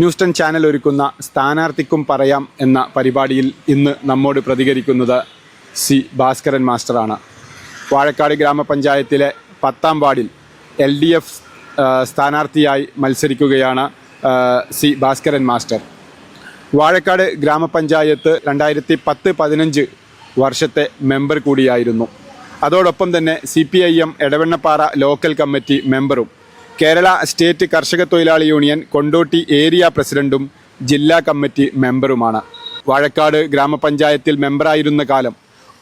News ten channel ഒരുക്കുന്ന സ്ഥാനാർത്ഥിക്കും പറയാം എന്ന പരിപാടിയിൽ ഇന്ന് നമ്മോട് പ്രതികരിക്കുന്നത് സി ഭാസ്കരൻ മാസ്റ്ററാണ്. വാഴക്കാട് ഗ്രാമപഞ്ചായത്തിലെ പത്താം വാർഡിൽ എൽ ഡി എഫ് സ്ഥാനാർത്ഥിയായി മത്സരിക്കുകയാണ് സി ഭാസ്കരൻ മാസ്റ്റർ. വാഴക്കാട് ഗ്രാമപഞ്ചായത്ത് രണ്ടായിരത്തി പത്ത് പതിനഞ്ച് വർഷത്തെ മെമ്പർ കൂടിയായിരുന്നു. അതോടൊപ്പം തന്നെ C P I M Edavannappara local committee മെമ്പറും. കേരള സ്റ്റേറ്റ് കർഷക തൊഴിലാളി യൂണിയൻ കൊണ്ടോട്ടി ഏരിയ പ്രസിഡന്റും ജില്ലാ കമ്മിറ്റി മെമ്പറുമാണ്. വാഴക്കാട് ഗ്രാമപഞ്ചായത്തിൽ മെമ്പറായിരുന്ന കാലം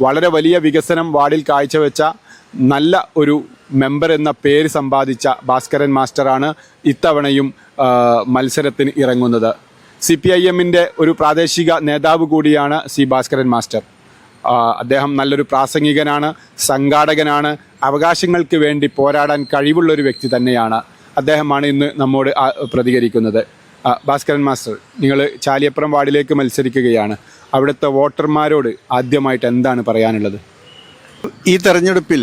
വളരെ വലിയ വികസനം വാർഡിൽ കാഴ്ചവെച്ച നല്ല ഒരു മെമ്പർ എന്ന പേര് സമ്പാദിച്ച ഭാസ്കരൻ മാസ്റ്ററാണ് ഇത്തവണയും മത്സരത്തിന് ഇറങ്ങുന്നത്. സി പി ഐ എമ്മിന്റെ ഒരു പ്രാദേശിക നേതാവ് കൂടിയാണ് സി ഭാസ്കരൻ മാസ്റ്റർ. അദ്ദേഹം നല്ലൊരു പ്രാസംഗികനാണ് സംഘാടകനാണ് അവകാശങ്ങൾക്ക് വേണ്ടി പോരാടാൻ കഴിവുള്ള ഒരു വ്യക്തി തന്നെയാണ് അദ്ദേഹമാണ് ഇന്ന് നമ്മോട് പ്രതികരിക്കുന്നത്. ഭാസ്കരൻ മാസ്റ്റർ നിങ്ങൾ ചാലിയപ്പുറം വാർഡിലേക്ക് മത്സരിക്കുകയാണ്. അവിടുത്തെ വോട്ടർമാരോട് ആദ്യമായിട്ട് എന്താണ് പറയാനുള്ളത്? ഈ തെരഞ്ഞെടുപ്പിൽ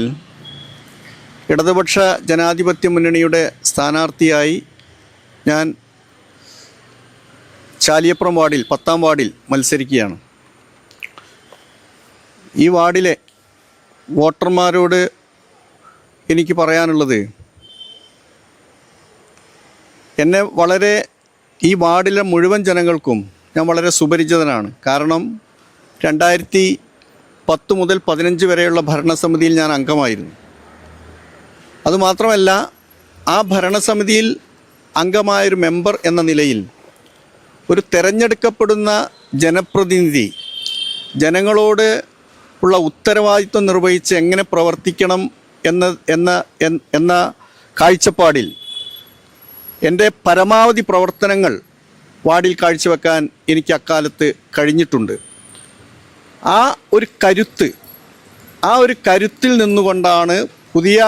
ഇടതുപക്ഷ ജനാധിപത്യ മുന്നണിയുടെ സ്ഥാനാർത്ഥിയായി ഞാൻ ചാലിയപ്പുറം വാർഡിൽ പത്താം വാർഡിൽ മത്സരിക്കുകയാണ്. ഈ വാർഡിലെ വോട്ടർമാരോട് എനിക്ക് പറയാനുള്ളത് എന്നെ വളരെ ഈ വാർഡിലെ മുഴുവൻ ജനങ്ങൾക്കും ഞാൻ വളരെ സുപരിചിതനാണ്. കാരണം രണ്ടായിരത്തി പത്ത് മുതൽ പതിനഞ്ച് വരെയുള്ള ഭരണസമിതിയിൽ ഞാൻ അംഗമായിരുന്നു. അതുമാത്രമല്ല ആ ഭരണസമിതിയിൽ അംഗമായൊരു മെമ്പർ എന്ന നിലയിൽ ഒരു തെരഞ്ഞെടുക്കപ്പെടുന്ന ജനപ്രതിനിധി ജനങ്ങളോട് ഉള്ള ഉത്തരവാദിത്വം നിർവഹിച്ച് എങ്ങനെ പ്രവർത്തിക്കണം എന്ന എന്ന എന്ന കാഴ്ചപ്പാടിൽ എന്റെ പരമാവധി പ്രവർത്തനങ്ങൾ വാർഡിൽ കാഴ്ചവെക്കാൻ എനിക്ക് അക്കാലത്ത് കഴിഞ്ഞിട്ടുണ്ട്. ആ ഒരു കരുത്ത് ആ ഒരു കരുത്തിൽ നിന്നുകൊണ്ടാണ് പുതിയ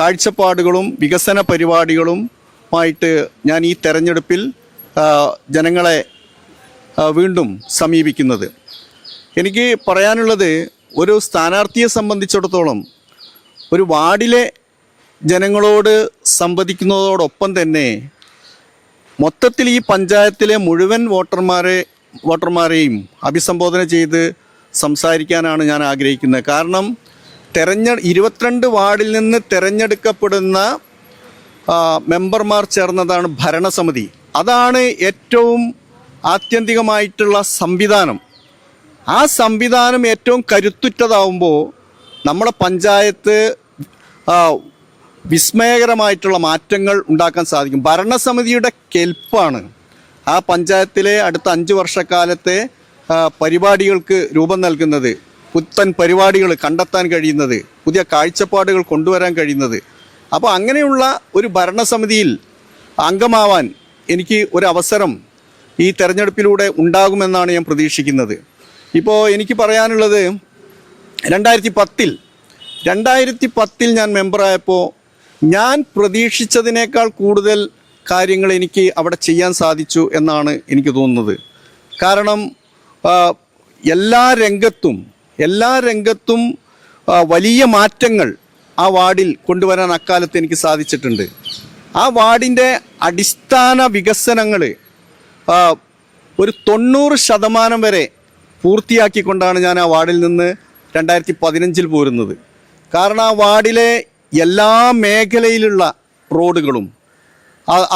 കാഴ്ചപ്പാടുകളും വികസന പരിപാടികളുമായിട്ട് ഞാൻ ഈ തെരഞ്ഞെടുപ്പിൽ ജനങ്ങളെ വീണ്ടും സമീപിക്കുന്നത്. എനിക്ക് പറയാനുള്ളത് ഒരു സ്ഥാനാർത്ഥിയെ സംബന്ധിച്ചിടത്തോളം ഒരു വാർഡിലെ ജനങ്ങളോട് സംവദിക്കുന്നതോടൊപ്പം തന്നെ മൊത്തത്തിൽ ഈ പഞ്ചായത്തിലെ മുഴുവൻ വോട്ടർമാരെ വോട്ടർമാരെയും അഭിസംബോധന ചെയ്ത് സംസാരിക്കാനാണ് ഞാൻ ആഗ്രഹിക്കുന്നത്. കാരണം തെരഞ്ഞ ഇരുപത്തിരണ്ട് വാർഡിൽ നിന്ന് തിരഞ്ഞെടുക്കപ്പെടുന്ന മെമ്പർമാർ ചേർന്നതാണ് ഭരണസമിതി. അതാണ് ഏറ്റവും ആത്യന്തികമായിട്ടുള്ള സംവിധാനം. ആ സംവിധാനം ഏറ്റവും കരുത്തുറ്റതാവുമ്പോൾ നമ്മുടെ പഞ്ചായത്ത് വിസ്മയകരമായിട്ടുള്ള മാറ്റങ്ങൾ ഉണ്ടാക്കാൻ സാധിക്കും. ഭരണസമിതിയുടെ കെൽപ്പാണ്. ആ പഞ്ചായത്തിലെ അടുത്ത അഞ്ച് വർഷക്കാലത്തെ പരിപാടികൾക്ക് രൂപം നൽകുന്നത് പുത്തൻ പരിപാടികൾ കണ്ടെത്താൻ കഴിയുന്നത് പുതിയ കാഴ്ചപ്പാടുകൾ കൊണ്ടുവരാൻ കഴിയുന്നത്. അപ്പോൾ അങ്ങനെയുള്ള ഒരു ഭരണസമിതിയിൽ അംഗമാവാൻ എനിക്ക് ഒരു അവസരം ഈ തെരഞ്ഞെടുപ്പിലൂടെ ഉണ്ടാകുമെന്നാണ് ഞാൻ പ്രതീക്ഷിക്കുന്നത്. ഇപ്പോൾ എനിക്ക് പറയാനുള്ളത് രണ്ടായിരത്തി പത്തിൽ രണ്ടായിരത്തി പത്തിൽ ഞാൻ മെമ്പറായപ്പോൾ ഞാൻ പ്രതീക്ഷിച്ചതിനേക്കാൾ കൂടുതൽ കാര്യങ്ങൾ എനിക്ക് അവിടെ ചെയ്യാൻ സാധിച്ചു എന്നാണ് എനിക്ക് തോന്നുന്നത്. കാരണം എല്ലാ രംഗത്തും എല്ലാ രംഗത്തും വലിയ മാറ്റങ്ങൾ ആ വാർഡിൽ കൊണ്ടുവരാൻ അക്കാലത്ത് എനിക്ക് സാധിച്ചിട്ടുണ്ട്. ആ വാർഡിന്റെ അടിസ്ഥാന വികസനങ്ങൾ ഒരു തൊണ്ണൂറ് ശതമാനം വരെ പൂർത്തിയാക്കിക്കൊണ്ടാണ് ഞാൻ ആ വാർഡിൽ നിന്ന് രണ്ടായിരത്തി പതിനഞ്ചിൽ പോരുന്നത്. കാരണം ആ വാർഡിലെ എല്ലാ മേഖലയിലുള്ള റോഡുകളും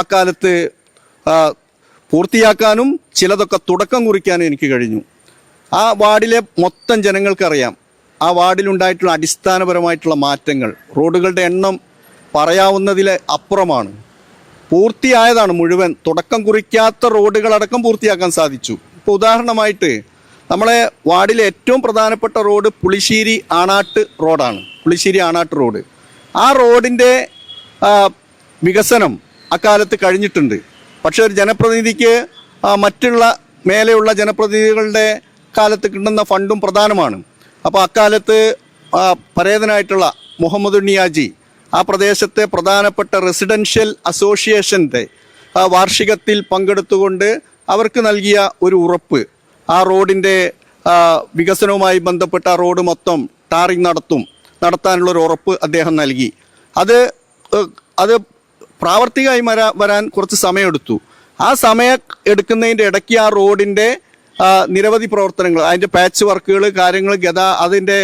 അക്കാലത്ത് പൂർത്തിയാക്കാനും ചിലതൊക്കെ തുടക്കം കുറിക്കാനും എനിക്ക് കഴിഞ്ഞു. ആ വാർഡിലെ മൊത്തം ജനങ്ങൾക്കറിയാം ആ വാർഡിലുണ്ടായിട്ടുള്ള അടിസ്ഥാനപരമായിട്ടുള്ള മാറ്റങ്ങൾ റോഡുകളുടെ എണ്ണം പറയാവുന്നതിലെ അപ്പുറമാണ്. പൂർത്തിയായതാണ് മുഴുവൻ. തുടക്കം കുറിക്കാത്ത റോഡുകളടക്കം പൂർത്തിയാക്കാൻ സാധിച്ചു. ഇപ്പോൾ ഉദാഹരണമായിട്ട് നമ്മളെ വാർഡിലെ ഏറ്റവും പ്രധാനപ്പെട്ട റോഡ് പുളിശ്ശേരി ആണാട്ട് റോഡാണ്. പുളിശ്ശേരി ആണാട്ട് റോഡ്. ആ റോഡിന്റെ വികസനം അക്കാലത്ത് കഴിഞ്ഞിട്ടുണ്ട്. പക്ഷേ ഒരു ജനപ്രതിനിധിക്ക് മറ്റുള്ള മേലെയുള്ള ജനപ്രതിനിധികളുടെ കാലത്ത് കിട്ടുന്ന ഫണ്ടും പ്രധാനമാണ്. അപ്പോൾ അക്കാലത്ത് പരേതനായിട്ടുള്ള മുഹമ്മദ് ഉണ്ണിയാജി ആ പ്രദേശത്തെ പ്രധാനപ്പെട്ട റെസിഡൻഷ്യൽ അസോസിയേഷന്റെ വാർഷികത്തിൽ പങ്കെടുത്തുകൊണ്ട് അവർക്ക് നൽകിയ ഒരു ഉറപ്പ് ആ റോഡിന്റെ വികസനവുമായി ബന്ധപ്പെട്ട റോഡ് മൊത്തം ടാറിങ് നടത്തും നടത്താനുള്ള ഒരു ഉറപ്പ് അദ്ദേഹം നൽകി. അത് അത് പ്രാവർത്തികമായി വരാ വരാൻ കുറച്ച് സമയമെടുത്തു. ആ സമയം എടുക്കുന്നതിന്റെ ഇടയ്ക്ക് ആ റോഡിന്റെ നിരവധി പ്രവർത്തനങ്ങൾ അതിന്റെ പാച്ച് വർക്കുകൾ കാര്യങ്ങൾ ഗതാ അതിന്റെ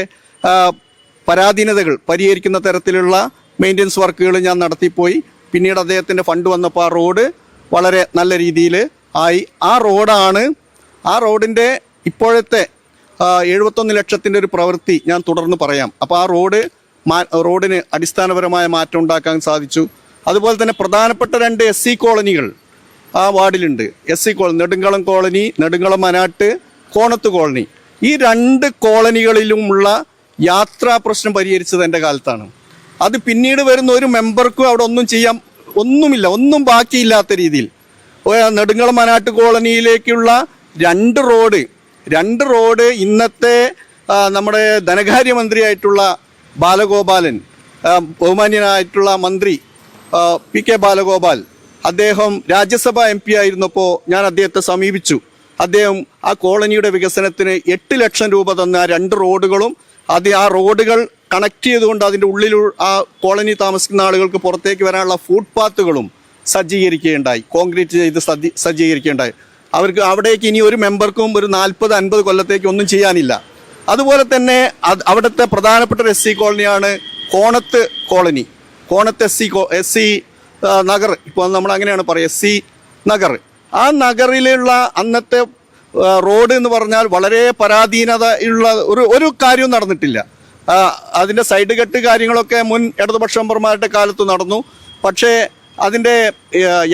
പരാധീനതകൾ പരിഹരിക്കുന്ന തരത്തിലുള്ള മെയിന്റനൻസ് വർക്കുകൾ ഞാൻ നടത്തിപ്പോയി. പിന്നീട് അദ്ദേഹത്തിന്റെ ഫണ്ട് വന്നപ്പോൾ ആ റോഡ് വളരെ നല്ല രീതിയിൽ ആയി. ആ റോഡാണ് ആ റോഡിന്റെ ഇപ്പോഴത്തെ എഴുപത്തൊന്ന് ലക്ഷത്തിന്റെ ഒരു പ്രവൃത്തി ഞാൻ തുടർന്ന് പറയാം. അപ്പോൾ ആ റോഡ് റോഡിന് അടിസ്ഥാനപരമായ മാറ്റം ഉണ്ടാക്കാൻ സാധിച്ചു. അതുപോലെ തന്നെ പ്രധാനപ്പെട്ട രണ്ട് എസ് സി കോളനികൾ ആ വാർഡിലുണ്ട്. S C colony Nedunkalam colony Nedunkalam Manattu Konathu colony. ഈ രണ്ട് കോളനികളിലുമുള്ള യാത്രാ പ്രശ്നം പരിഹരിച്ചത് എന്റെ കാലത്താണ്. അത് പിന്നീട് വരുന്ന ഒരു മെമ്പർക്കും അവിടെ ഒന്നും ചെയ്യാൻ ഒന്നുമില്ല ഒന്നും ബാക്കിയില്ലാത്ത രീതിയിൽ. നെടുങ്കളം മനാട്ട് കോളനിയിലേക്കുള്ള രണ്ട് റോഡ് രണ്ട് റോഡ് ഇന്നത്തെ നമ്മുടെ ധനകാര്യമന്ത്രിയായിട്ടുള്ള ബാലഗോപാലൻ ബഹുമാന്യനായിട്ടുള്ള മന്ത്രി പി കെ ബാലഗോപാൽ അദ്ദേഹം രാജ്യസഭ എം പി ആയിരുന്നപ്പോൾ ഞാൻ അദ്ദേഹത്തെ സമീപിച്ചു. അദ്ദേഹം ആ കോളനിയുടെ വികസനത്തിന് എട്ട് ലക്ഷം രൂപ തന്ന രണ്ട് റോഡുകളും അത് ആ റോഡുകൾ കണക്ട് ചെയ്തുകൊണ്ട് അതിന്റെ ഉള്ളിൽ ആ കോളനി താമസിക്കുന്ന ആളുകൾക്ക് പുറത്തേക്ക് വരാനുള്ള ഫുട്പാത്തുകളും സജ്ജീകരിക്കുകയുണ്ടായി. കോൺക്രീറ്റ് ചെയ്ത് സജ്ജീ- സജ്ജീകരിക്കുകയുണ്ടായി. അവർക്ക് അവിടേക്ക് ഇനി ഒരു മെമ്പർക്കും ഒരു നാൽപ്പത് അൻപത് കൊല്ലത്തേക്ക് ഒന്നും ചെയ്യാനില്ല. അതുപോലെ തന്നെ അവിടുത്തെ പ്രധാനപ്പെട്ട ഒരു S C കോളനിയാണ് Konathu colony. Konathu S C S C Nagar. ഇപ്പോൾ നമ്മൾ അങ്ങനെയാണ് പറയുക എസ് സി നഗർ. ആ നഗറിലുള്ള അന്നത്തെ റോഡ് എന്ന് പറഞ്ഞാൽ വളരെ പരാധീനത ഉള്ള ഒരു ഒരു കാര്യവും നടന്നിട്ടില്ല. അതിന്റെ സൈഡ് കെട്ട് കാര്യങ്ങളൊക്കെ മുൻ ഇടതുപക്ഷ മെമ്പർമാരുടെ കാലത്ത് നടന്നു. പക്ഷേ അതിന്റെ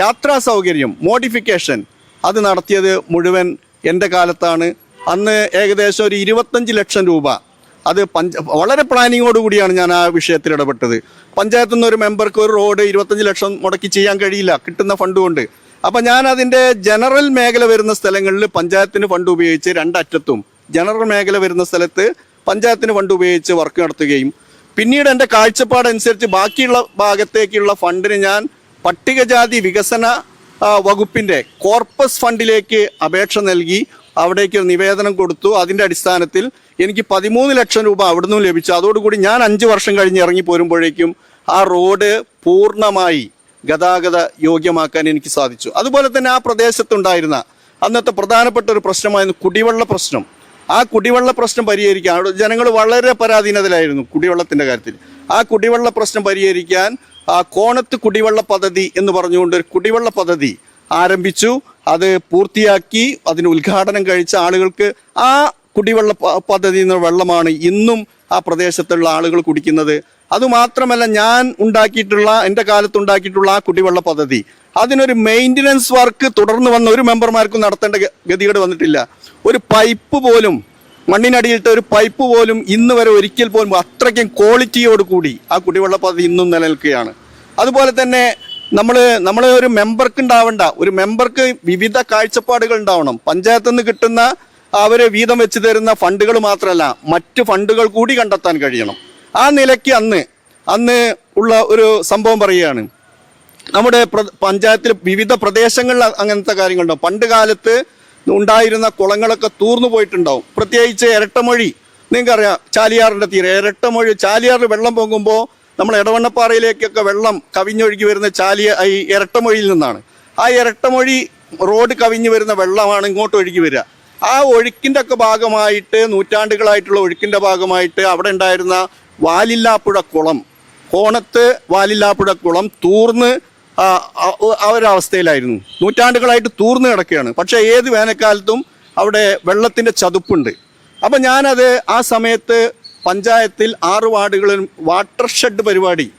യാത്രാ സൗകര്യം മോഡിഫിക്കേഷൻ അത് നടത്തിയത് മുഴുവൻ എന്റെ കാലത്താണ്. അന്ന് ഏകദേശം ഒരു ഇരുപത്തഞ്ച് ലക്ഷം രൂപ. അത് പഞ്ച വളരെ കൂടിയാണ് ഞാൻ ആ വിഷയത്തിൽ ഇടപെട്ടത്. പഞ്ചായത്തിൽ നിന്ന് ഒരു മെമ്പർക്ക് ഒരു റോഡ് ഇരുപത്തഞ്ച് ലക്ഷം മുടക്കി ചെയ്യാൻ കഴിയില്ല കിട്ടുന്ന ഫണ്ട് കൊണ്ട്. അപ്പം ഞാൻ അതിന്റെ ജനറൽ മേഖല വരുന്ന സ്ഥലങ്ങളിൽ പഞ്ചായത്തിന് ഫണ്ട് ഉപയോഗിച്ച് രണ്ടറ്റത്തും ജനറൽ മേഖല വരുന്ന സ്ഥലത്ത് പഞ്ചായത്തിന് ഫണ്ട് ഉപയോഗിച്ച് വർക്ക് നടത്തുകയും പിന്നീട് എന്റെ കാഴ്ചപ്പാടനുസരിച്ച് ബാക്കിയുള്ള ഭാഗത്തേക്കുള്ള ഫണ്ടിന് ഞാൻ പട്ടികജാതി വികസന ആ, വകുപ്പിന്റെ കോർപ്പസ് ഫണ്ടിലേക്ക് അപേക്ഷ നൽകി അവിടേക്ക് നിവേദനം കൊടുത്തു. അതിന്റെ അടിസ്ഥാനത്തിൽ എനിക്ക് പതിമൂന്ന് ലക്ഷം രൂപ അവിടുന്ന് ലഭിച്ചു. അതോടുകൂടി ഞാൻ അഞ്ച് വർഷം കഴിഞ്ഞ് ഇറങ്ങി പോരുമ്പോഴേക്കും ആ റോഡ് പൂർണമായി ഗതാഗത യോഗ്യമാക്കാൻ എനിക്ക് സാധിച്ചു. അതുപോലെ തന്നെ ആ പ്രദേശത്തുണ്ടായിരുന്ന അന്നത്തെ പ്രധാനപ്പെട്ട ഒരു പ്രശ്നമായിരുന്നു കുടിവെള്ള പ്രശ്നം. ആ കുടിവെള്ള പ്രശ്നം പരിഹരിക്കാൻ ജനങ്ങൾ വളരെ പരാധീനതയിലായിരുന്നു കുടിവെള്ളത്തിന്റെ കാര്യത്തിൽ. ആ കുടിവെള്ള പ്രശ്നം പരിഹരിക്കാൻ കോണത്ത് കുടിവെള്ള പദ്ധതി എന്ന് പറഞ്ഞുകൊണ്ട് ഒരു കുടിവെള്ള പദ്ധതി ആരംഭിച്ചു. അത് പൂർത്തിയാക്കി അതിന് ഉദ്ഘാടനം കഴിച്ച ആളുകൾക്ക് ആ കുടിവെള്ള പദ്ധതി എന്ന വെള്ളമാണ് ഇന്നും ആ പ്രദേശത്തുള്ള ആളുകൾ കുടിക്കുന്നത്. അതുമാത്രമല്ല ഞാൻ ഉണ്ടാക്കിയിട്ടുള്ള എന്റെ കാലത്ത് ഉണ്ടാക്കിയിട്ടുള്ള ആ കുടിവെള്ള പദ്ധതി. അതിനൊരു മെയിന്റനൻസ് വർക്ക് തുടർന്ന് വന്ന ഒരു മെമ്പർമാർക്കും നടത്തേണ്ട ഗതികേട് വന്നിട്ടില്ല. ഒരു പൈപ്പ് പോലും മണ്ണിനടിയിലിട്ട ഒരു പൈപ്പ് പോലും ഇന്ന് വരെ ഒരിക്കൽ പോലും അത്രയ്ക്കും ക്വാളിറ്റിയോട് കൂടി ആ കുടിവെള്ള പദ്ധതി ഇന്നും നിലനിൽക്കുകയാണ്. അതുപോലെ തന്നെ നമ്മൾ നമ്മളെ ഒരു മെമ്പർക്ക് ഉണ്ടാവേണ്ട ഒരു മെമ്പർക്ക് വിവിധ കാഴ്ചപ്പാടുകൾ ഉണ്ടാവണം. പഞ്ചായത്തിൽ നിന്ന് കിട്ടുന്ന അവർ വീതം വെച്ച് തരുന്ന ഫണ്ടുകൾ മാത്രമല്ല മറ്റ് ഫണ്ടുകൾ കൂടി കണ്ടെത്താൻ കഴിയണം. ആ നിലയ്ക്ക് അന്ന് അന്ന് ഉള്ള ഒരു സംഭവം പറയുകയാണ്. നമ്മുടെ പഞ്ചായത്തിൽ വിവിധ പ്രദേശങ്ങളിൽ അങ്ങനത്തെ കാര്യങ്ങളുണ്ടാവും. പണ്ട് കാലത്ത് ഉണ്ടായിരുന്ന കുളങ്ങളൊക്കെ തൂർന്നു പോയിട്ടുണ്ടാവും. പ്രത്യേകിച്ച് ഇരട്ടമൊഴി. നിങ്ങൾക്കറിയാം ചാലിയാറിന്റെ തീരെ. ഇരട്ടമൊഴി ചാലിയാറിൽ വെള്ളം പൊങ്ങുമ്പോൾ നമ്മൾ ഇടവണ്ണപ്പാറയിലേക്കൊക്കെ വെള്ളം കവിഞ്ഞൊഴുകി വരുന്ന ചാലിയ ഈ ഇരട്ടമൊഴിയിൽ നിന്നാണ്. ആ ഇരട്ടമൊഴി റോഡ് കവിഞ്ഞു വരുന്ന വെള്ളമാണ് ഇങ്ങോട്ട് ഒഴുകി വരിക. ആ ഒഴുക്കിന്റെ ഒക്കെ ഭാഗമായിട്ട് നൂറ്റാണ്ടുകളായിട്ടുള്ള ഒഴുക്കിന്റെ ഭാഗമായിട്ട് അവിടെ ഉണ്ടായിരുന്ന വാലില്ലാപ്പുഴ കുളം. കോണത്ത് വാലില്ലാപ്പുഴ കുളം തൂർന്ന് ആ, ഒരവസ്ഥയിലായിരുന്നു. നൂറ്റാണ്ടുകളായിട്ട് തൂർന്ന് കിടക്കുകയാണ്. പക്ഷേ ഏത് വേനൽക്കാലത്തും അവിടെ വെള്ളത്തിന്റെ ചതുപ്പുണ്ട്. അപ്പം ഞാനത് ആ സമയത്ത് പഞ്ചായത്തിൽ ആറ് വാർഡുകളിലും വാട്ടർ ഷെഡ് പരിപാടി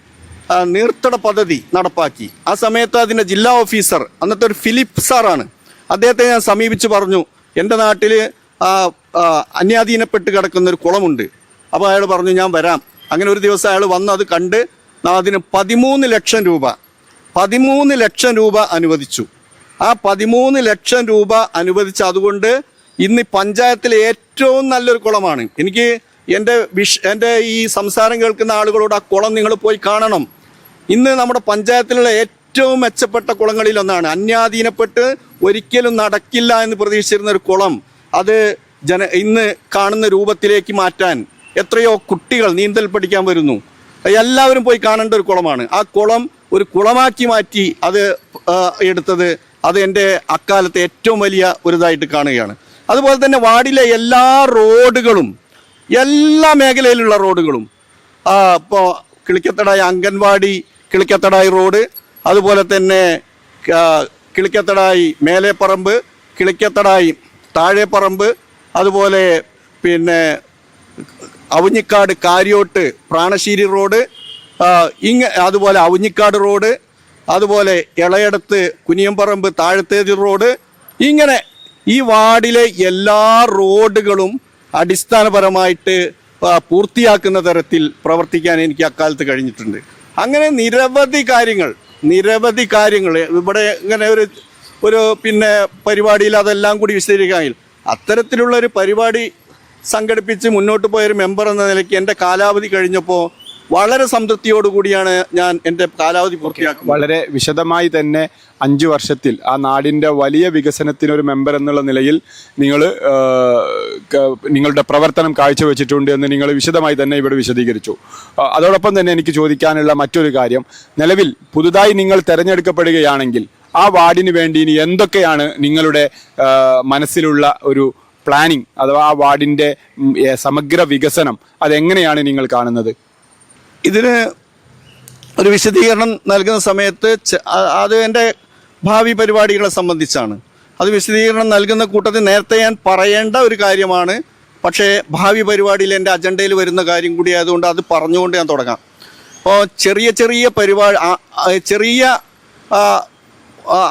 നീർത്തട പദ്ധതി നടപ്പാക്കി. ആ സമയത്ത് അതിന്റെ ജില്ലാ ഓഫീസർ അന്നത്തെ ഒരു ഫിലിപ്പ് സാറാണ്. അദ്ദേഹത്തെ ഞാൻ സമീപിച്ച് പറഞ്ഞു എന്റെ നാട്ടിൽ അന്യാധീനപ്പെട്ട് കിടക്കുന്ന ഒരു കുളമുണ്ട്. അപ്പോൾ അയാൾ പറഞ്ഞു ഞാൻ വരാം. അങ്ങനെ ഒരു ദിവസം അയാൾ വന്ന് അത് കണ്ട് അതിന് പതിമൂന്ന് ലക്ഷം രൂപ പതിമൂന്ന് ലക്ഷം രൂപ അനുവദിച്ചു. ആ പതിമൂന്ന് ലക്ഷം രൂപ അനുവദിച്ച അതുകൊണ്ട് ഇന്ന് പഞ്ചായത്തിലെ ഏറ്റവും നല്ലൊരു കുളമാണ്. എനിക്ക് എന്റെ വിഷ് എന്റെ ഈ സംസാരം കേൾക്കുന്ന ആളുകളോട് ആ കുളം നിങ്ങൾ പോയി കാണണം. ഇന്ന് നമ്മുടെ പഞ്ചായത്തിലുള്ള ഏറ്റവും മെച്ചപ്പെട്ട കുളങ്ങളിലൊന്നാണ് അന്യാധീനപ്പെട്ട് ഒരിക്കലും നടക്കില്ല എന്ന് പ്രതീക്ഷിച്ചിരുന്ന ഒരു കുളം. അത് ജന ഇന്ന് കാണുന്ന രൂപത്തിലേക്ക് മാറ്റാൻ എത്രയോ കുട്ടികൾ നീന്തൽ പഠിക്കാൻ വരുന്നു. എല്ലാവരും പോയി കാണേണ്ട ഒരു കുളമാണ്. ആ കുളം ഒരു കുളമാക്കി മാറ്റി അത് എടുത്തത് അത് എന്റെ അക്കാലത്തെ ഏറ്റവും വലിയ ഒരു ഇതായിട്ട് കാണുകയാണ്. അതുപോലെ തന്നെ വാർഡിലെ എല്ലാ റോഡുകളും എല്ലാ മേഖലയിലുള്ള റോഡുകളും ഇപ്പോൾ കിളിക്കത്തടായി അംഗൻവാടി കിളിക്കത്തടായി റോഡ് അതുപോലെ തന്നെ കിളിക്കത്തടായി മേലേപ്പറമ്പ് കിളിക്കത്തടായി താഴെപ്പറമ്പ് അതുപോലെ പിന്നെ അവഞ്ഞിക്കാട് കാര്യോട്ട് പ്രാണശ്ശേരി റോഡ് ഇങ്ങ അതുപോലെ അവഞ്ഞിക്കാട് റോഡ് അതുപോലെ ഇളയടത്ത് കുനിയമ്പറമ്പ് താഴത്തേതി റോഡ്. ഇങ്ങനെ ഈ വാർഡിലെ എല്ലാ റോഡുകളും അടിസ്ഥാനപരമായിട്ട് പൂർത്തിയാക്കുന്ന തരത്തിൽ പ്രവർത്തിക്കാൻ എനിക്ക് അക്കാലത്ത് കഴിഞ്ഞിട്ടുണ്ട്. അങ്ങനെ നിരവധി കാര്യങ്ങൾ നിരവധി കാര്യങ്ങൾ ഇവിടെ ഇങ്ങനെ ഒരു ഒരു പിന്നെ പരിപാടിയിൽ അതെല്ലാം കൂടി വിശദീകരിക്കാമെങ്കിൽ അത്തരത്തിലുള്ള ഒരു പരിപാടി സംഘടിപ്പിച്ച് മുന്നോട്ട് പോയൊരു മെമ്പർ എന്ന നിലയ്ക്ക് എന്റെ കാലാവധി കഴിഞ്ഞപ്പോൾ വളരെ സംതൃപ്തിയോടുകൂടിയാണ് ഞാൻ എന്റെ കാലാവധി പൂർത്തിയാക്കുക വളരെ വിശദമായി തന്നെ അഞ്ചു വർഷത്തിൽ ആ നാടിന്റെ വലിയ വികസനത്തിനൊരു മെമ്പർ എന്നുള്ള നിലയിൽ നിങ്ങൾ നിങ്ങളുടെ പ്രവർത്തനം കാഴ്ചവെച്ചിട്ടുണ്ട് എന്ന് നിങ്ങൾ വിശദമായി തന്നെ ഇവിടെ വിശദീകരിച്ചു. അതോടൊപ്പം തന്നെ എനിക്ക് ചോദിക്കാനുള്ള മറ്റൊരു കാര്യം. നിലവിൽ പുതുതായി നിങ്ങൾ തിരഞ്ഞെടുക്കപ്പെടുകയാണെങ്കിൽ ആ വാർഡിന് വേണ്ടി ഇനി എന്തൊക്കെയാണ് നിങ്ങളുടെ മനസ്സിലുള്ള ഒരു പ്ലാനിങ്? അഥവാ ആ വാർഡിന്റെ സമഗ്ര വികസനം അതെങ്ങനെയാണ് നിങ്ങൾ കാണുന്നത്? ഇതിന് ഒരു വിശദീകരണം നൽകുന്ന സമയത്ത് അത് എന്റെ ഭാവി പരിപാടികളെ സംബന്ധിച്ചാണ്. അത് വിശദീകരണം നൽകുന്ന കൂട്ടത്തിൽ നേരത്തെ ഞാൻ പറയേണ്ട ഒരു കാര്യമാണ്. പക്ഷേ ഭാവി പരിപാടിയിൽ എന്റെ അജണ്ടയിൽ വരുന്ന കാര്യം കൂടി ആയതുകൊണ്ട് അത് പറഞ്ഞുകൊണ്ട് ഞാൻ തുടങ്ങാം. അപ്പോൾ ചെറിയ ചെറിയ പരിപാടി ചെറിയ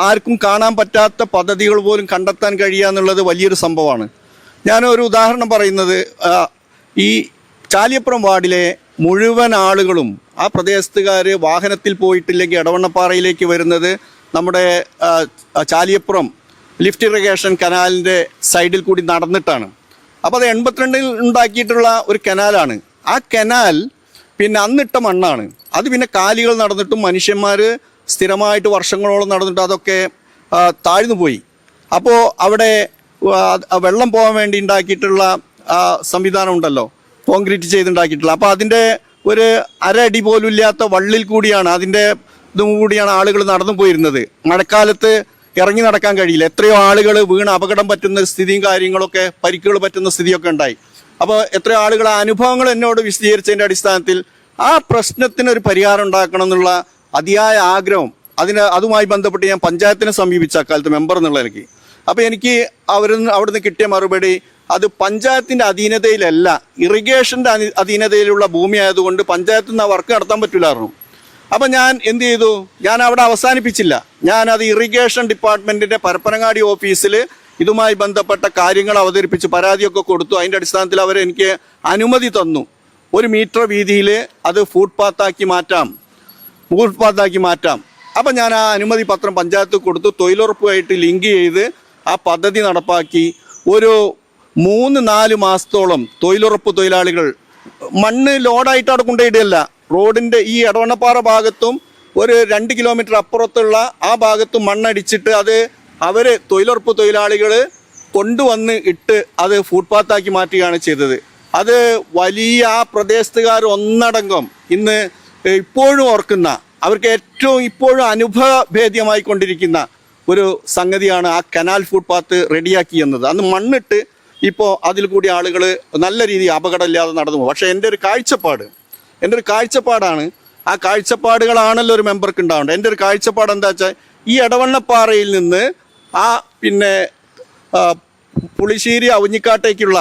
ആർക്കും കാണാൻ പറ്റാത്ത പദ്ധതികൾ പോലും കണ്ടെത്താൻ കഴിയുക എന്നുള്ളത് വലിയൊരു സംഭവമാണ്. ഞാനൊരു ഉദാഹരണം പറയുന്നത് ഈ ചാലിയപ്പുറം വാർഡിലെ മുഴുവൻ ആളുകളും ആ പ്രദേശത്തുകാർ വാഹനത്തിൽ പോയിട്ടില്ലെങ്കിൽ ഇടവണ്ണപ്പാറയിലേക്ക് വരുന്നത് നമ്മുടെ ചാലിയപ്പുറം ലിഫ്റ്റ് ഇറിഗേഷൻ കനാലിന്റെ സൈഡിൽ കൂടി നടന്നിട്ടാണ്. അപ്പോൾ അത് എൺപത്തിരണ്ടിൽ ഉണ്ടാക്കിയിട്ടുള്ള ഒരു കനാലാണ്. ആ കനാൽ പിന്നെ അന്നിട്ട മണ്ണാണ്. അത് പിന്നെ കാലികൾ നടന്നിട്ടും മനുഷ്യന്മാർ സ്ഥിരമായിട്ട് വർഷങ്ങളോളം നടന്നിട്ട് അതൊക്കെ താഴ്ന്നു പോയി. അപ്പോൾ അവിടെ വെള്ളം പോകാൻ വേണ്ടി ഉണ്ടാക്കിയിട്ടുള്ള സംവിധാനം ഉണ്ടല്ലോ. കോൺക്രീറ്റ് ചെയ്തുണ്ടാക്കിയിട്ടുള്ളത് അപ്പോൾ അതിന്റെ ഒരു അര അടി പോലും ഇല്ലാത്ത വള്ളിൽ കൂടിയാണ് അതിന്റെ ഇതും കൂടിയാണ് ആളുകൾ നടന്നു പോയിരുന്നത്. മഴക്കാലത്ത് ഇറങ്ങി നടക്കാൻ കഴിയില്ല. എത്രയോ ആളുകൾ വീണ് അപകടം പറ്റുന്ന സ്ഥിതിയും കാര്യങ്ങളൊക്കെ പരിക്കുകൾ പറ്റുന്ന സ്ഥിതിയൊക്കെ ഉണ്ടായി. അപ്പോൾ എത്രയോ ആളുകൾ അനുഭവങ്ങൾ എന്നോട് വിശദീകരിച്ചതിന്റെ അടിസ്ഥാനത്തിൽ ആ പ്രശ്നത്തിനൊരു പരിഹാരം ഉണ്ടാക്കണം എന്നുള്ള അതിയായ ആഗ്രഹം അതിന് അതുമായി ബന്ധപ്പെട്ട് ഞാൻ പഞ്ചായത്തിനെ സമീപിച്ച അക്കാലത്ത് മെമ്പർ എന്നുള്ള നിലയ്ക്ക്. അപ്പോൾ എനിക്ക് അവരിൽ അവിടുന്ന് കിട്ടിയ മറുപടി അത് പഞ്ചായത്തിന്റെ അധീനതയിലല്ല. ഇറിഗേഷന്റെ അധീ- അധീനതയിലുള്ള ഭൂമി ആയതുകൊണ്ട് പഞ്ചായത്തിൽ നിന്ന് വർക്ക് നടത്താൻ പറ്റില്ലായിരുന്നു അപ്പം ഞാൻ എന്ത് ചെയ്തു? ഞാൻ അവിടെ അവസാനിപ്പിച്ചില്ല. ഞാൻ അത് ഇറിഗേഷൻ ഡിപ്പാർട്ട്മെന്റിന്റെ പരപ്പനങ്ങാടി ഓഫീസിൽ ഇതുമായി ബന്ധപ്പെട്ട കാര്യങ്ങൾ അവതരിപ്പിച്ച് പരാതിയൊക്കെ കൊടുത്തു. അതിന്റെ അടിസ്ഥാനത്തിൽ അവർ എനിക്ക് അനുമതി തന്നു. ഒരു മീറ്റർ വീതിയിൽ അത് ഫുട്പാത്താക്കി മാറ്റാം. ഫുട്പാത്താക്കി മാറ്റാം. അപ്പം ഞാൻ ആ അനുമതി പത്രം പഞ്ചായത്ത് കൊടുത്തു. തൊഴിലുറപ്പുമായിട്ട് ലിങ്ക് ചെയ്ത് ആ പദ്ധതി നടപ്പാക്കി. ഒരു മൂന്ന് നാല് മാസത്തോളം തൊഴിലുറപ്പ് തൊഴിലാളികൾ മണ്ണ് ലോഡായിട്ട് അവിടെ കൊണ്ടുപോയിടല്ല റോഡിന്റെ ഈ എടവണ്ണപ്പാറ ഭാഗത്തും ഒരു രണ്ട് കിലോമീറ്റർ അപ്പുറത്തുള്ള ആ ഭാഗത്തും മണ്ണടിച്ചിട്ട് അത് അവർ തൊഴിലുറപ്പ് തൊഴിലാളികൾ കൊണ്ടുവന്ന് ഇട്ട് അത് ഫുട്പാത്താക്കി മാറ്റുകയാണ് ചെയ്തത്. അത് വലിയ ആ പ്രദേശത്തുകാർ ഒന്നടങ്കം ഇന്ന് ഇപ്പോഴും ഓർക്കുന്ന അവർക്ക് ഏറ്റവും ഇപ്പോഴും അനുഭവഭേദ്യമായി കൊണ്ടിരിക്കുന്ന ഒരു സംഗതിയാണ് ആ കനാൽ ഫുട്പാത്ത് റെഡിയാക്കി എന്നത്. അന്ന് മണ്ണിട്ട് ഇപ്പോൾ അതിൽ കൂടി ആളുകൾ നല്ല രീതിയിൽ അപകടമില്ലാതെ നടന്നു പോകും. പക്ഷേ എന്റെ ഒരു കാഴ്ചപ്പാട് എന്റെ ഒരു കാഴ്ചപ്പാടാണ് ആ കാഴ്ചപ്പാടുകളാണല്ലോ ഒരു മെമ്പർക്ക് ഉണ്ടാവേണ്ടത്. എന്റെ ഒരു കാഴ്ചപ്പാട് എന്താ വെച്ചാൽ ഈ ഇടവണ്ണപ്പാറയിൽ നിന്ന് ആ പിന്നെ പുളിശ്ശേരി അവഞ്ഞിക്കാട്ടേക്കുള്ള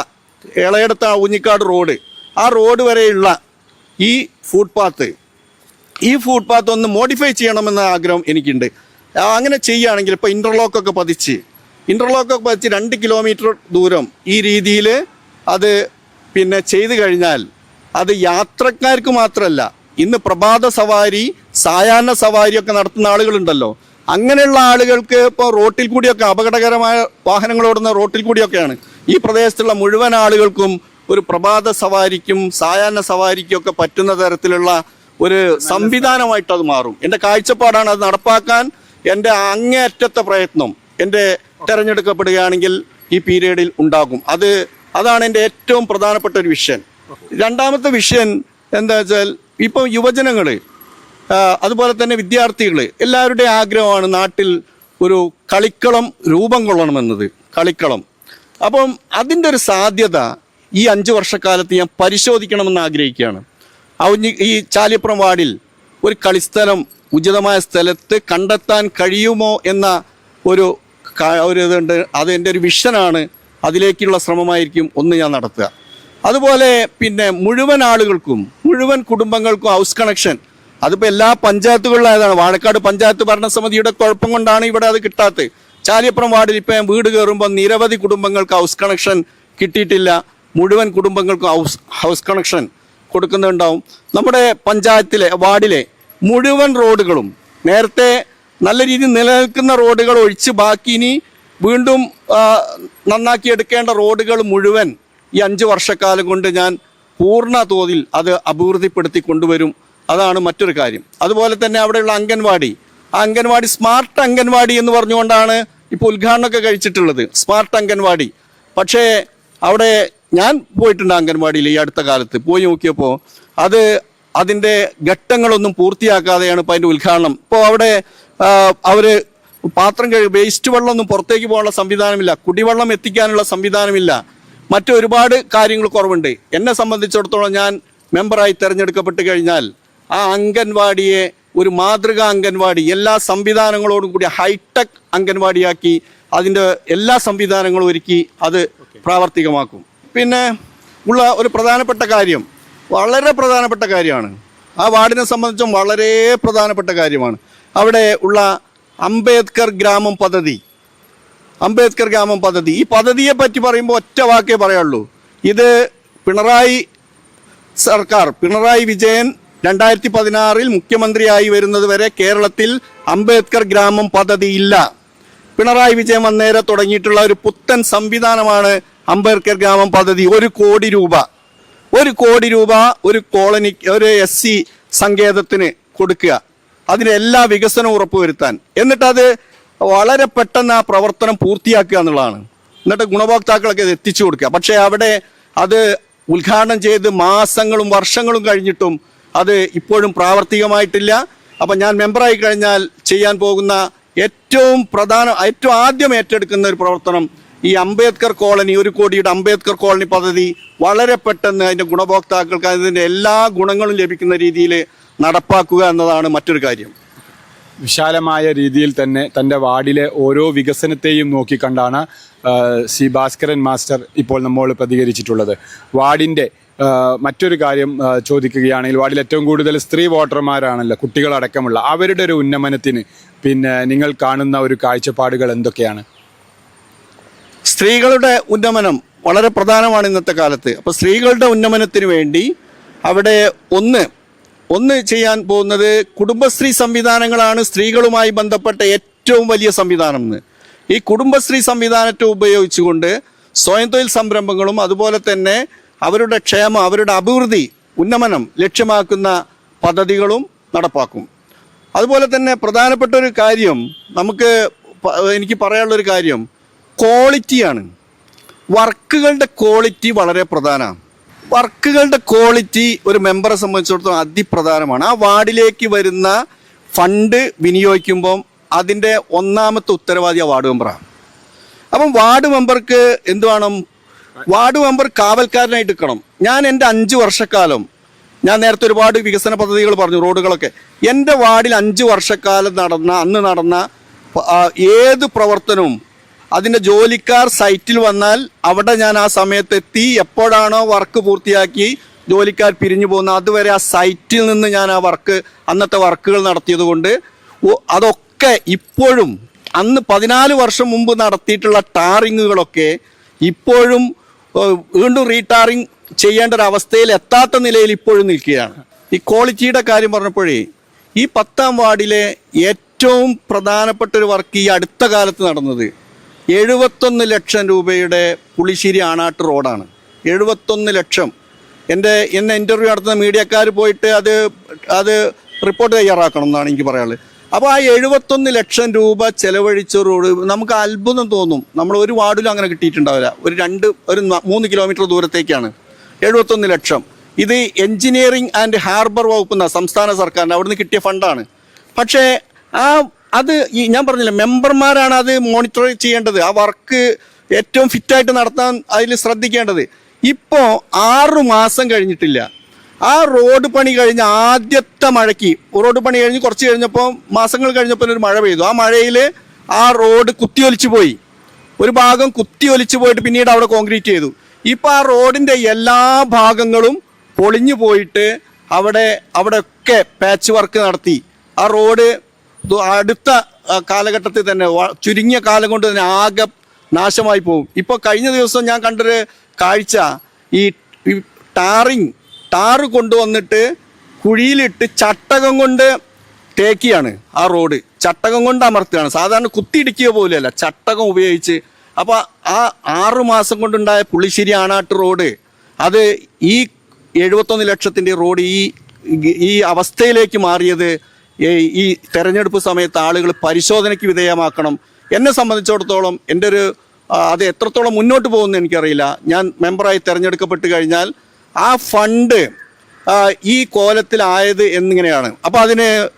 ഇളയടത്ത അവഞ്ഞിക്കാട് റോഡ് ആ റോഡ് വരെയുള്ള ഈ ഫുട്പാത്ത് ഈ ഫുട്പാത്ത് ഒന്ന് മോഡിഫൈ ചെയ്യണമെന്ന ആഗ്രഹം എനിക്കുണ്ട്. അങ്ങനെ ചെയ്യുകയാണെങ്കിൽ ഇപ്പോൾ ഇന്റർലോക്കൊക്കെ പതിച്ച് ഇന്റർലോക്കൊക്കെ വെച്ച് രണ്ട് കിലോമീറ്റർ ദൂരം ഈ രീതിയിൽ അത് പിന്നെ ചെയ്തു കഴിഞ്ഞാൽ അത് യാത്രക്കാർക്ക് മാത്രമല്ല ഇന്ന് പ്രഭാത സവാരി സായാഹ്ന സവാരിയൊക്കെ നടത്തുന്ന ആളുകളുണ്ടല്ലോ. അങ്ങനെയുള്ള ആളുകൾക്ക് ഇപ്പോൾ റോട്ടിൽ കൂടിയൊക്കെ അപകടകരമായ വാഹനങ്ങൾ ഓടുന്ന റോട്ടിൽ കൂടിയൊക്കെയാണ്. ഈ പ്രദേശത്തുള്ള മുഴുവൻ ആളുകൾക്കും ഒരു പ്രഭാത സവാരിക്കും സായാഹ്ന സവാരിക്കും ഒക്കെ പറ്റുന്ന തരത്തിലുള്ള ഒരു സംവിധാനമായിട്ട് അത് മാറും. എന്റെ കാഴ്ചപ്പാടാണ് അത് നടപ്പാക്കാൻ എന്റെ അങ്ങേയറ്റത്തെ പ്രയത്നം എന്റെ തെരഞ്ഞെടുക്കപ്പെടുകയാണെങ്കിൽ ഈ പീരീഡിൽ ഉണ്ടാകും. അത് അതാണ് എന്റെ ഏറ്റവും പ്രധാനപ്പെട്ട ഒരു വിഷയം. രണ്ടാമത്തെ വിഷയം എന്താ വെച്ചാൽ ഇപ്പം യുവജനങ്ങൾ അതുപോലെ തന്നെ വിദ്യാർത്ഥികൾ എല്ലാവരുടെയും ആഗ്രഹമാണ് നാട്ടിൽ ഒരു കളിക്കളം രൂപം കൊള്ളണമെന്നത് കളിക്കളം. അപ്പം അതിന്റെ ഒരു സാധ്യത ഈ അഞ്ച് വർഷക്കാലത്ത് ഞാൻ പരിശോധിക്കണമെന്ന് ആഗ്രഹിക്കുകയാണ്. ഔന്നി ഈ ചാലിപ്പുറം വാർഡിൽ ഒരു കളിസ്ഥലം ഉചിതമായ സ്ഥലത്ത് കണ്ടെത്താൻ കഴിയുമോ എന്ന ഒരു ഒരു ഇതുണ്ട്. അത് എന്റെ ഒരു വിഷനാണ്. അതിലേക്കുള്ള ശ്രമമായിരിക്കും ഒന്ന് ഞാൻ നടത്തുക. അതുപോലെ പിന്നെ മുഴുവൻ ആളുകൾക്കും മുഴുവൻ കുടുംബങ്ങൾക്കും ഹൗസ് കണക്ഷൻ. അതിപ്പോൾ എല്ലാ പഞ്ചായത്തുകളിലായതാണ്. വാഴക്കാട് പഞ്ചായത്ത് ഭരണസമിതിയുടെ കുഴപ്പം കൊണ്ടാണ് ഇവിടെ അത് കിട്ടാത്തത്. ചാലിയപ്പുറം വാർഡിൽ ഇപ്പം വീട് കയറുമ്പോൾ നിരവധി കുടുംബങ്ങൾക്ക് ഹൗസ് കണക്ഷൻ കിട്ടിയിട്ടില്ല. മുഴുവൻ കുടുംബങ്ങൾക്കും ഹൗസ് ഹൗസ് കണക്ഷൻ കൊടുക്കുന്നുണ്ടാവും. നമ്മുടെ പഞ്ചായത്തിലെ വാർഡിലെ മുഴുവൻ റോഡുകളും നേരത്തെ നല്ല രീതിയിൽ നിലനിൽക്കുന്ന റോഡുകൾ ഒഴിച്ച് ബാക്കി ഇനി വീണ്ടും നന്നാക്കിയെടുക്കേണ്ട റോഡുകൾ മുഴുവൻ ഈ അഞ്ച് വർഷക്കാലം കൊണ്ട് ഞാൻ പൂർണ തോതിൽ അത് അഭിവൃദ്ധിപ്പെടുത്തി കൊണ്ടുവരും. അതാണ് മറ്റൊരു കാര്യം. അതുപോലെ തന്നെ അവിടെയുള്ള അംഗൻവാടി. ആ അംഗൻവാടി സ്മാർട്ട് അംഗൻവാടി എന്ന് പറഞ്ഞുകൊണ്ടാണ് ഇപ്പോൾ ഉദ്ഘാടനമൊക്കെ കഴിച്ചിട്ടുള്ളത്. സ്മാർട്ട് അംഗൻവാടി. പക്ഷേ അവിടെ ഞാൻ പോയിട്ടുണ്ട് അംഗൻവാടിയിൽ ഈ അടുത്ത കാലത്ത്. പോയി നോക്കിയപ്പോൾ അത് അതിന്റെ ഘട്ടങ്ങളൊന്നും പൂർത്തിയാക്കാതെയാണ് ഇപ്പോൾ അതിന്റെ ഉദ്ഘാടനം. ഇപ്പോൾ അവിടെ അവർ പാത്രം കഴി വേസ്റ്റ് വെള്ളമൊന്നും പുറത്തേക്ക് പോകാനുള്ള സംവിധാനമില്ല. കുടിവെള്ളം എത്തിക്കാനുള്ള സംവിധാനമില്ല. മറ്റൊരുപാട് കാര്യങ്ങൾ കുറവുണ്ട്. എന്നെ സംബന്ധിച്ചിടത്തോളം ഞാൻ മെമ്പറായി തിരഞ്ഞെടുക്കപ്പെട്ട് കഴിഞ്ഞാൽ ആ അംഗൻവാടിയെ ഒരു മാതൃകാ അംഗൻവാടി എല്ലാ സംവിധാനങ്ങളോടും കൂടി ഹൈടെക് അംഗൻവാടിയാക്കി അതിന്റെ എല്ലാ സംവിധാനങ്ങളും ഒരുക്കി അത് പ്രാവർത്തികമാക്കും. പിന്നെ ഉള്ള ഒരു പ്രധാനപ്പെട്ട കാര്യം വളരെ പ്രധാനപ്പെട്ട കാര്യമാണ്. ആ വാർഡിനെ സംബന്ധിച്ചും വളരെ പ്രധാനപ്പെട്ട കാര്യമാണ്. അവിടെ ഉള്ള അംബേദ്കർ ഗ്രാമം പദ്ധതി. അംബേദ്കർ ഗ്രാമം പദ്ധതി. ഈ പദ്ധതിയെ പറ്റി പറയുമ്പോൾ ഒറ്റ വാക്കേ പറയുള്ളൂ ഇത് പിണറായി സർക്കാർ പിണറായി വിജയൻ രണ്ടായിരത്തി പതിനാറിൽ മുഖ്യമന്ത്രിയായി വരുന്നത് വരെ കേരളത്തിൽ അംബേദ്കർ ഗ്രാമം പദ്ധതി ഇല്ല. പിണറായി വിജയൻ വന്നേരെ തുടങ്ങിയിട്ടുള്ള ഒരു പുത്തൻ സംവിധാനമാണ് അംബേദ്കർ ഗ്രാമം പദ്ധതി. ഒരു കോടി രൂപ. ഒരു കോടി രൂപ ഒരു കോളനി ഒരു എസ് സി സങ്കേതത്തിന് കൊടുക്കുക. അതിന് എല്ലാ വികസനവും ഉറപ്പുവരുത്താൻ. എന്നിട്ടത് വളരെ പെട്ടെന്ന് ആ പ്രവർത്തനം പൂർത്തിയാക്കുക എന്നുള്ളതാണ്. എന്നിട്ട് ഗുണഭോക്താക്കളൊക്കെ ഇത് എത്തിച്ചു കൊടുക്കുക. പക്ഷേ അവിടെ അത് ഉദ്ഘാടനം ചെയ്ത് മാസങ്ങളും വർഷങ്ങളും കഴിഞ്ഞിട്ടും അത് ഇപ്പോഴും പ്രാവർത്തികമായിട്ടില്ല. അപ്പം ഞാൻ മെമ്പറായി കഴിഞ്ഞാൽ ചെയ്യാൻ പോകുന്ന ഏറ്റവും പ്രധാന ഏറ്റവും ആദ്യം ഏറ്റെടുക്കുന്ന ഒരു പ്രവർത്തനം ഈ അംബേദ്കർ കോളനി ഒരു കോടിയുടെ അംബേദ്കർ കോളനി പദ്ധതി വളരെ പെട്ടെന്ന് അതിന്റെ ഗുണഭോക്താക്കൾക്ക് അതിന്റെ എല്ലാ ഗുണങ്ങളും ലഭിക്കുന്ന രീതിയിൽ നടപ്പാക്കുക എന്നതാണ് മറ്റൊരു കാര്യം. വിശാലമായ രീതിയിൽ തന്നെ തന്റെ വാർഡിലെ ഓരോ വികസനത്തെയും നോക്കിക്കണ്ടാണ് സി ഭാസ്കരൻ മാസ്റ്റർ ഇപ്പോൾ നമ്മോട് പ്രതികരിച്ചിട്ടുള്ളത്. വാർഡിന്റെ മറ്റൊരു കാര്യം ചോദിക്കുകയാണെങ്കിൽ വാർഡിൽ ഏറ്റവും കൂടുതൽ സ്ത്രീ വോട്ടർമാരാണല്ലോ കുട്ടികളടക്കമുള്ള. അവരുടെ ഒരു ഉന്നമനത്തിന് പിന്നെ നിങ്ങൾ കാണുന്ന ഒരു കാഴ്ചപ്പാടുകൾ എന്തൊക്കെയാണ്? സ്ത്രീകളുടെ ഉന്നമനം വളരെ പ്രധാനമാണ് ഇന്നത്തെ കാലത്ത്. അപ്പോൾ സ്ത്രീകളുടെ ഉന്നമനത്തിന് വേണ്ടി അവിടെ ഒന്ന് ഒന്ന് ചെയ്യാൻ പോകുന്നത് കുടുംബശ്രീ സംവിധാനങ്ങളാണ് സ്ത്രീകളുമായി ബന്ധപ്പെട്ട ഏറ്റവും വലിയ സംവിധാനം എന്ന്. ഈ കുടുംബശ്രീ സംവിധാനത്തെ ഉപയോഗിച്ചുകൊണ്ട് സ്വയം തൊഴിൽ സംരംഭങ്ങളും അതുപോലെ തന്നെ അവരുടെ ക്ഷേമം അവരുടെ അഭിവൃദ്ധി ഉന്നമനം ലക്ഷ്യമാക്കുന്ന പദ്ധതികളും നടപ്പാക്കും. അതുപോലെ തന്നെ പ്രധാനപ്പെട്ട ഒരു കാര്യം നമുക്ക് എനിക്ക് പറയാനുള്ളൊരു കാര്യം. ക്വാളിറ്റിയാണ്. വർക്കുകളുടെ ക്വാളിറ്റി വളരെ പ്രധാനമാണ്. വർക്കുകളുടെ ക്വാളിറ്റി ഒരു മെമ്പറെ സംബന്ധിച്ചിടത്തോളം അതിപ്രധാനമാണ്. ആ വാർഡിലേക്ക് വരുന്ന ഫണ്ട് വിനിയോഗിക്കുമ്പം അതിന്റെ ഒന്നാമത്തെ ഉത്തരവാദി ആ വാർഡ് മെമ്പറാണ് അപ്പം വാർഡ് മെമ്പർക്ക് എന്ത് വേണം? വാർഡ് മെമ്പർ കാവൽക്കാരനായിട്ട് നിൽക്കണം. ഞാൻ എന്റെ അഞ്ച് വർഷക്കാലം ഞാൻ നേരത്തെ ഒരുപാട് വികസന പദ്ധതികൾ പറഞ്ഞു റോഡുകളൊക്കെ. എന്റെ വാർഡിൽ അഞ്ച് വർഷക്കാലം നടന്ന അന്ന് നടന്ന ഏത് പ്രവർത്തനവും അതിന്റെ ജോലിക്കാർ സൈറ്റിൽ വന്നാൽ അവിടെ ഞാൻ ആ സമയത്ത് എത്തി. എപ്പോഴാണോ വർക്ക് പൂർത്തിയാക്കി ജോലിക്കാർ പിരിഞ്ഞു പോകുന്നത്. അതുവരെ ആ സൈറ്റിൽ നിന്ന് ഞാൻ ആ വർക്ക് അന്നത്തെ വർക്കുകൾ നടത്തിയത് കൊണ്ട് അതൊക്കെ ഇപ്പോഴും അന്ന് പതിനാല് വർഷം മുമ്പ് നടത്തിയിട്ടുള്ള ടാറിങ്ങുകളൊക്കെ ഇപ്പോഴും വീണ്ടും റീടാറിങ് ചെയ്യേണ്ട ഒരു അവസ്ഥയിൽ എത്താത്ത നിലയിൽ ഇപ്പോഴും നിൽക്കുകയാണ്. ഈ ക്വാളിറ്റിയുടെ കാര്യം പറഞ്ഞപ്പോഴേ ഈ പത്താം വാർഡിലെ ഏറ്റവും പ്രധാനപ്പെട്ട ഒരു വർക്ക് ഈ അടുത്ത കാലത്ത് നടന്നത് എഴുപത്തൊന്ന് ലക്ഷം രൂപയുടെ പുളിശ്ശേരി ആണാട്ട് റോഡാണ്. എഴുപത്തൊന്ന് ലക്ഷം. എന്റെ എന്നെ ഇന്റർവ്യൂ നടത്തുന്ന മീഡിയക്കാർ പോയിട്ട് അത് അത് റിപ്പോർട്ട് തയ്യാറാക്കണം എന്നാണ് എനിക്ക് പറയാനുള്ളത്. അപ്പോൾ ആ എഴുപത്തൊന്ന് ലക്ഷം രൂപ ചെലവഴിച്ച റോഡ് നമുക്ക് അത്ഭുതം തോന്നും. നമ്മൾ ഒരു വാർഡിലും അങ്ങനെ കിട്ടിയിട്ടുണ്ടാവില്ല. ഒരു രണ്ട് ഒരു മൂന്ന് കിലോമീറ്റർ ദൂരത്തേക്കാണ്. എഴുപത്തൊന്ന് ലക്ഷം. ഇത് എഞ്ചിനീയറിംഗ് ആൻഡ് ഹാർബർ വകുപ്പ് സംസ്ഥാന സർക്കാരിന് അവിടുന്ന് കിട്ടിയ ഫണ്ടാണ്. പക്ഷേ ആ അത് ഈ ഞാൻ പറഞ്ഞില്ല മെമ്പർമാരാണ് അത് മോണിറ്റർ ചെയ്യേണ്ടത്. ആ വർക്ക് ഏറ്റവും ഫിറ്റായിട്ട് നടത്താൻ അതിൽ ശ്രദ്ധിക്കേണ്ടത്. ഇപ്പോൾ ആറു മാസം കഴിഞ്ഞിട്ടില്ല. ആ റോഡ് പണി കഴിഞ്ഞ ആദ്യത്തെ മഴയ്ക്ക് റോഡ് പണി കഴിഞ്ഞ് കുറച്ച് കഴിഞ്ഞപ്പോൾ മാസങ്ങൾ കഴിഞ്ഞപ്പോൾ ഒരു മഴ പെയ്തു. ആ മഴയിൽ ആ റോഡ് കുത്തിയൊലിച്ചു പോയി. ഒരു ഭാഗം കുത്തിയൊലിച്ചു പോയിട്ട് പിന്നീട് അവിടെ കോൺക്രീറ്റ് ചെയ്തു. ഇപ്പോൾ ആ റോഡിന്റെ എല്ലാ ഭാഗങ്ങളും പൊളിഞ്ഞു പോയിട്ട് അവിടെ അവിടെയൊക്കെ പാച്ച് വർക്ക് നടത്തി. ആ റോഡ് അടുത്ത കാലഘട്ടത്തിൽ തന്നെ ചുരുങ്ങിയ കാലം കൊണ്ട് തന്നെ ആകെ നാശമായി പോകും. ഇപ്പോൾ കഴിഞ്ഞ ദിവസം ഞാൻ കണ്ടൊരു കാഴ്ച. ഈ ഈ ടാറിങ് ടാറ് കൊണ്ടുവന്നിട്ട് കുഴിയിലിട്ട് ചട്ടകം കൊണ്ട് തേക്കിയാണ് ആ റോഡ്. ചട്ടകം കൊണ്ട് അമർത്തുകയാണ് സാധാരണ കുത്തിയിടിക്കുക പോലെയല്ല ചട്ടകം ഉപയോഗിച്ച്. അപ്പോൾ ആ ആറു മാസം കൊണ്ടുണ്ടായ പുളിശ്ശേരി ആണാട്ട് റോഡ് അത് ഈ എഴുപത്തൊന്ന് ലക്ഷത്തിന്റെ റോഡ് ഈ ഈ അവസ്ഥയിലേക്ക് മാറിയത് ഈ- തെരഞ്ഞെടുപ്പ് സമയത്ത് ആളുകൾ പരിശോധനയ്ക്ക് വിധേയമാക്കണം. എന്നെ സംബന്ധിച്ചിടത്തോളം എന്റെ ഒരു അത് എത്രത്തോളം മുന്നോട്ട് പോകുമെന്ന് എനിക്കറിയില്ല. ഞാൻ മെമ്പറായി തിരഞ്ഞെടുക്കപ്പെട്ട് കഴിഞ്ഞാൽ ആ ഫണ്ട് ഈ കോലത്തിലായത് എന്നിങ്ങനെയാണ്. അപ്പോൾ അതിന്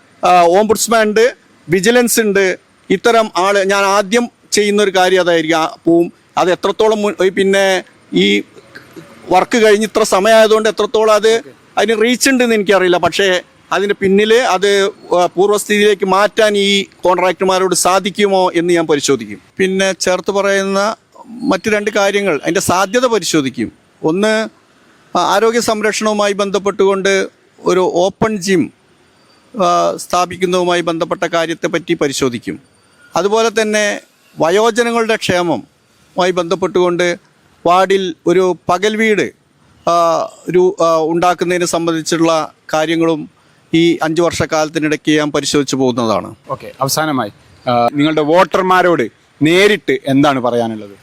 ഓംബുഡ്സ്മാൻ ഉണ്ട് വിജിലൻസ് ഉണ്ട് ഇത്തരം ആൾ ഞാൻ ആദ്യം ചെയ്യുന്ന ഒരു കാര്യം അതായിരിക്കും. പോവും. അത് എത്രത്തോളം പിന്നെ ഈ വർക്ക് കഴിഞ്ഞ് ഇത്ര സമയമായതുകൊണ്ട് എത്രത്തോളം അത് അതിന് റീച്ച് ഉണ്ടെന്ന് എനിക്കറിയില്ല. പക്ഷേ അതിന് പിന്നിൽ അത് പൂർവസ്ഥിതിയിലേക്ക് മാറ്റാൻ ഈ കോൺട്രാക്ടർമാരോട് സാധിക്കുമോ എന്ന് ഞാൻ പരിശോധിക്കും. പിന്നെ ചേർത്ത് പറയുന്ന മറ്റ് രണ്ട് കാര്യങ്ങൾ അതിന്റെ സാധ്യത പരിശോധിക്കും. ഒന്ന് ആരോഗ്യ സംരക്ഷണവുമായി ബന്ധപ്പെട്ടുകൊണ്ട് ഒരു ഓപ്പൺ ജിം സ്ഥാപിക്കുന്നതുമായി ബന്ധപ്പെട്ട കാര്യത്തെപ്പറ്റി പരിശോധിക്കും. അതുപോലെ തന്നെ വയോജനങ്ങളുടെ ക്ഷേമവുമായി ബന്ധപ്പെട്ടുകൊണ്ട് വാർഡിൽ ഒരു പകൽ വീട് ഒരു ഉണ്ടാക്കുന്നതിനെ സംബന്ധിച്ചുള്ള കാര്യങ്ങളും ഈ അഞ്ച് വർഷക്കാലത്തിനിടയ്ക്ക് ഞാൻ പരിശോധിച്ചു പോകുന്നതാണ്. ഓക്കെ അവസാനമായി നിങ്ങളുടെ വോട്ടർമാരോട് നേരിട്ട് എന്താണ് പറയാനുള്ളത്?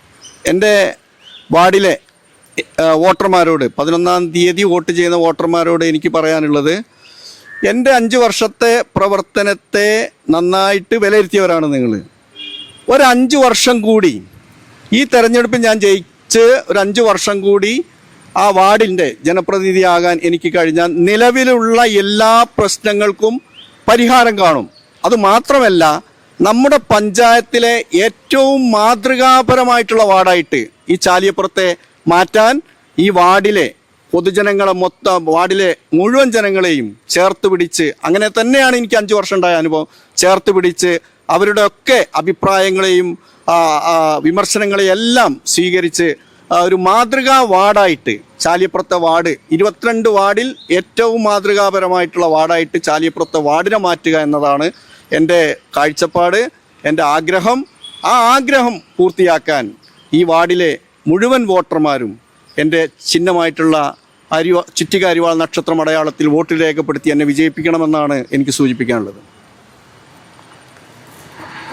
എന്റെ വാർഡിലെ വോട്ടർമാരോട് പതിനൊന്നാം തീയതി വോട്ട് ചെയ്യുന്ന വോട്ടർമാരോട് എനിക്ക് പറയാനുള്ളത് എന്റെ അഞ്ച് വർഷത്തെ പ്രവർത്തനത്തെ നന്നായിട്ട് വിലയിരുത്തിയവരാണ് നിങ്ങൾ. ഒരു അഞ്ച് വർഷം കൂടി ഈ തെരഞ്ഞെടുപ്പ് ഞാൻ ജയിച്ച് ഒരു അഞ്ച് വർഷം കൂടി ആ വാർഡിന്റെ ജനപ്രതിനിധിയാകാൻ എനിക്ക് കഴിഞ്ഞാൽ നിലവിലുള്ള എല്ലാ പ്രശ്നങ്ങൾക്കും പരിഹാരം കാണും. അതുമാത്രമല്ല നമ്മുടെ പഞ്ചായത്തിലെ ഏറ്റവും മാതൃകാപരമായിട്ടുള്ള വാർഡായിട്ട് ഈ ചാലിയപ്പുറത്തെ മാറ്റാൻ ഈ വാർഡിലെ പൊതുജനങ്ങളെ മൊത്തം വാർഡിലെ മുഴുവൻ ജനങ്ങളെയും ചേർത്ത് പിടിച്ച് അങ്ങനെ തന്നെയാണ് എനിക്ക് അഞ്ച് വർഷം ഉണ്ടായ അനുഭവം ചേർത്ത് പിടിച്ച് അവരുടെ ഒക്കെ അഭിപ്രായങ്ങളെയും ആ, ആ, വിമർശനങ്ങളെയും എല്ലാം സ്വീകരിച്ച് ഒരു മാതൃകാ വാർഡായിട്ട് ചാലിയപ്പുറത്തെ വാർഡ് ഇരുപത്തിരണ്ട് വാർഡിൽ ഏറ്റവും മാതൃകാപരമായിട്ടുള്ള വാർഡായിട്ട് ചാലിയപ്പുറത്തെ വാർഡിനെ മാറ്റുക എന്നതാണ് എന്റെ കാഴ്ചപ്പാട് എന്റെ ആഗ്രഹം. ആ ആഗ്രഹം പൂർത്തിയാക്കാൻ ഈ വാർഡിലെ മുഴുവൻ വോട്ടർമാരും എന്റെ ചിഹ്നമായിട്ടുള്ള അരിവ ചുറ്റിക അരിവാൾ നക്ഷത്രം അടയാളത്തിൽ വോട്ട് രേഖപ്പെടുത്തി എന്നെ വിജയിപ്പിക്കണമെന്നാണ് എനിക്ക് സൂചിപ്പിക്കാനുള്ളത്.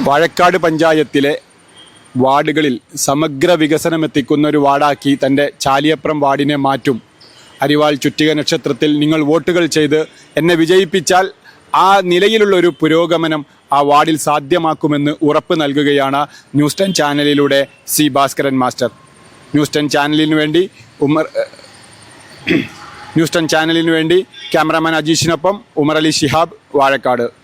വാഴക്കാട് പഞ്ചായത്തിലെ വാർഡുകളിൽ സമഗ്ര വികസനം എത്തിക്കുന്ന ഒരു വാർഡാക്കി തന്റെ ചാലിയപ്പുറം വാർഡിനെ മാറ്റും. അരിവാൾ ചുറ്റിക നക്ഷത്രത്തിൽ നിങ്ങൾ വോട്ടുകൾ ചെയ്ത് എന്നെ വിജയിപ്പിച്ചാൽ ആ നിലയിലുള്ള ഒരു പുരോഗമനം ആ വാർഡിൽ സാധ്യമാക്കുമെന്ന് ഉറപ്പ് നൽകുകയാണ് ന്യൂസ് ടെൻ ചാനലിലൂടെ C Bhaskaran master. News ten ചാനലിനു വേണ്ടി ഉമർ ന്യൂസ് ടെൻ ചാനലിനു വേണ്ടി ക്യാമറാമാൻ അജീഷിനൊപ്പം ഉമർ അലി ഷിഹാബ് വാഴക്കാട്.